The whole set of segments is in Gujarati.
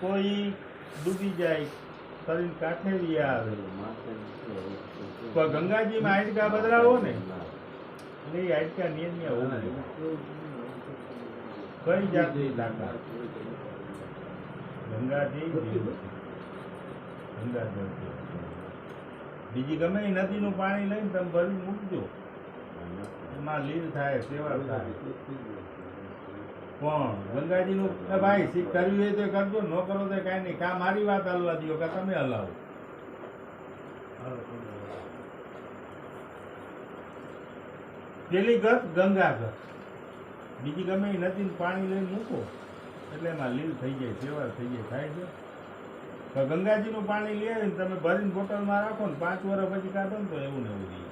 તો ઈ ડૂબી જાય શરીર કાંઠે આવે. પણ ગંગાજીમાં હાડકા બદલાવો ને. એટલે એ હાડકા નિયમિયા હોવું. કઈ જાતની તાકાત? ગંગાજી ગંગાજળ. બીજી ગમે એ નદીનું પાણી લઈને તમે ભરી મૂકજો. એમાં લીલ થાય સેવા થાય. પણ ગંગાજીનું ભાઈ શીખ કરવી હોય તો કરજો ન કરો તો કાંઈ નહીં. કા મારી વાત હલવા દો કા તમે હલાવો. પેલી ગત ગંગા ગત બીજી ગમે એ પાણી લઈને મૂકો. એટલે એમાં લીલ થઈ જાય સેવા થઈ જાય થાય છે. તો ગંગાજીનું પાણી લઈ આવીને તમે ભરીને બોટલમાં રાખો ને પાંચ વર્ષ પછી કાઢો ને તો એવું ને એવું રહીએ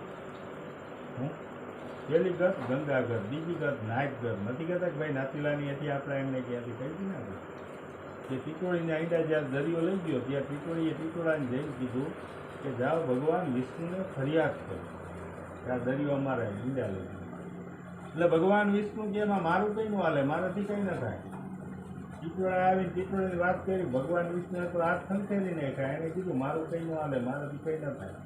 હું? પેલી ગત ગંગાઘર બીજી ગત નાયક નથી કહેતા કે ભાઈ નાતીલાની હતી, આપણે એમને ક્યાંથી કહી દીધી? નાખી કે ટીટોળીને આઈડા જ્યાં દરિયો લઈ ગયો, ત્યાં ટીટોળીએ ટીટોળાને જઈને કીધું કે જાઓ ભગવાન વિષ્ણુને ફરિયાદ કરો. કે આ દરિયો અમારે ઈંડા લઈ એટલે ભગવાન વિષ્ણુ કે એમાં મારું કંઈ ન હાલે, મારાથી કંઈ ન થાય. ટીટોળા આવીને ટીટોળાની વાત કરી, ભગવાન વિષ્ણુએ તો હાથ ખંખેરી નાખ્યા એને કીધું, મારું કંઈ ન હાલે, મારાથી કંઈ ન થાય.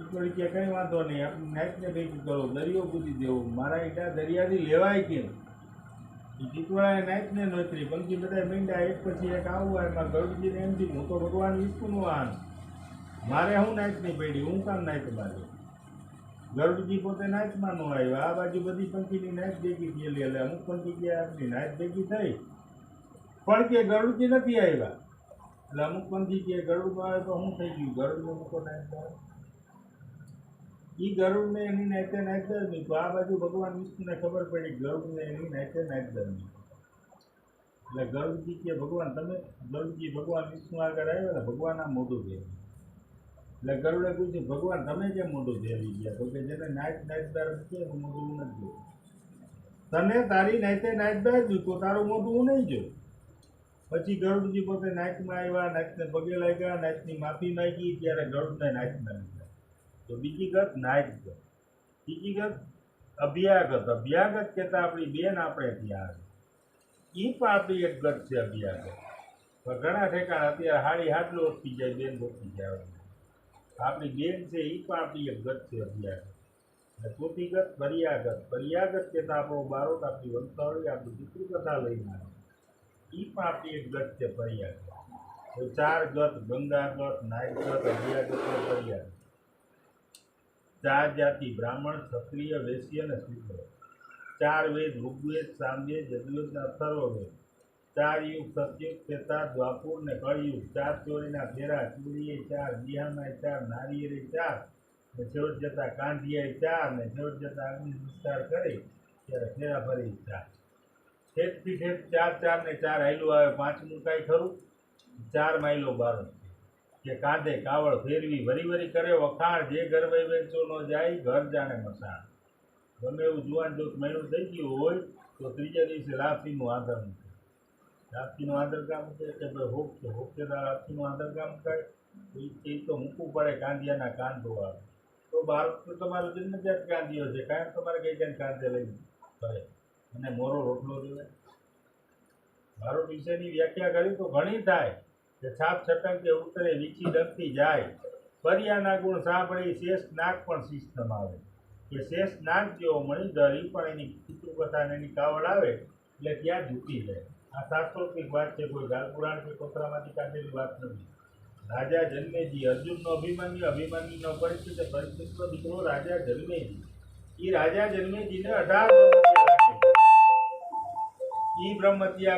ટીટોળી કે કંઈ વાંધો નહીં. આપણે નાઈટને ભેગી કરો દરિયો કૂદી દેવો. મારા ઈટા દરિયાથી લેવાય કેમ? એ ટીટોળાએ નાઈટને નોતરી પંખી બધા મીંડા, એક પછી એક આવું એમાં ગરુડજીને એમ થી હું તો ભગવાન વિષ્ણુનું આન. મારે હું નાઈટની પડી? હું કામ નાઈટ બાજુ ગરુડજી પોતે નાચમાં નો આવ્યો. આ બાજુ બધી પંખીની નાચ ભેગી થયેલી એટલે અમુક પંખી ગયા આપણી નાચ ભેગી થઈ. પણ કે ગરુડજી નથી આવ્યા. એટલે અમુક પંખી કે ગરુડમાં આવે તો શું થઈ ગયું? ગરુડમાં મૂકો નાચ ઈ ગરુડને એની નાચે નાચ ધર્મી તો આ બાજુ ભગવાન વિષ્ણુને ખબર પડી, ગરુડને એની નાચે નાચ ધર્મી એટલે ગરુડજી કે, ભગવાન, તમે ગરુડજી ભગવાન વિષ્ણુ આગળ આવ્યો ને, ભગવાન, આ મોઢું છે એટલે ગરુડે પૂછ્યું, ભગવાન, તમે કેમ મોઢું ફેરવી ગયા તો કે જેને નાચ નાચદાર છે, એનું મોઢું નથી તને તારી નાચે નાચદાર જોયું તો તારું મોઢું હું નહીં જોયું. પછી ગરુડજી પોતે નાચમાં આવ્યા, નાચને પગે લાગ્યા, નાચની માફી માગી, ત્યારે ગરુડને નાચમાં તો બીજી ગત નાયક ગત બીજી ગત અભ્યાગત. અભ્યાગત કહેતા આપણી બેન આપણે ત્યાં એ પણ એક ગત છે અભ્યાગત. પણ ઘણા ઠેકાણ અત્યારે હાડી હાટલો ઓછી જાય, બેન ઓછી જાય. આપણી બેન છે એ પણ એક ગત છે અભ્યાગત. અને ચોથી પર્યાગત બરિયાગત. કહેતા આપણો બારોટ આપણી વંશાવળી, આપણી દીકરી કથા લઈને આવે. એ પણ એક ગત છે પર્યાગત ચાર ગત ગંગાગત નાયગત અભ્યાગત પર્યાગત ચાર જાતિ, બ્રાહ્મણ, ક્ષત્રિય વૈશ્ય અને શૂદ્ર. ચાર વેદ, ઋગ્વેદ સામવેદ યજુર્વેદ અથર્વવેદ ચાર યુગ, સતયુગ ત્રેતા દ્વાપુર ને કળયુગ. ચાર ચોરીના ફેરા ચૂરીએ ચાર બિહામાં ચાર નારિયેરે ચાર ને છેવટ જતા કાંધિયાએ ચાર ને છેવટ જતા અગ્નિ સંસ્કાર કરે ત્યારે ફેરા ફરી ચાર. ઠેઠથી ઠેઠ ચાર ચાર ને ચાર હાયલું આવે, પાંચમું કાંઈ ખરું? ચાર માઇલો બાર કે કાંધે કાવળ ફેરવી, વરી વરી કરે વખાણ, જે ઘર વૈવેચો વેચો ન જાય, ઘર જાણે મસાણ. ગમે એવું જુવાન જોત મહિનું થઈ ગયું હોય, તો ત્રીજા દિવસે લાપસીનું આદર મૂકે. લાપસીનું આદર કામ કે ભાઈ હોપ છે? હોપ છે લાપસીનું આદર કામ થાય. એ તો મૂકવું પડે કાંદિયાના કાન ધોવા તો બાળક તો તમારો જન્મજાત કાંદિયો છે. કાંઈ તમારે કઈ કાંઈ કાંદે લઈને કરે અને મોરો રોટલો જોઈએ મારો વિષયની વ્યાખ્યા કરી તો ઘણી થાય. કે છાપ છટક કે ઉતરે વીચી ડગતી જાય. પર્યાના ગુણ સાંભળી શેષ નાગ પણ સિસ્ટમ આવે. કે શેષ નાગ જેવો મણિધર પણ એની પિતૃકથાને એની કાવડ આવે, એટલે ત્યાં ઝૂકી જાય. આ શાસ્ત્રોક્તિક વાત છે, કોઈ ગાલપુરાણ કે કોતરામાંથી કાઢેલી વાત નથી. રાજા જન્મેજી, અર્જુનનો અભિમાન્યુ, અભિમાન્યુનો પરિચિત પરિચિતનો દીકરો રાજા જન્મેજી. એ રાજા જન્મેજીને અઢાર ઈ બ્રહ્મત્યા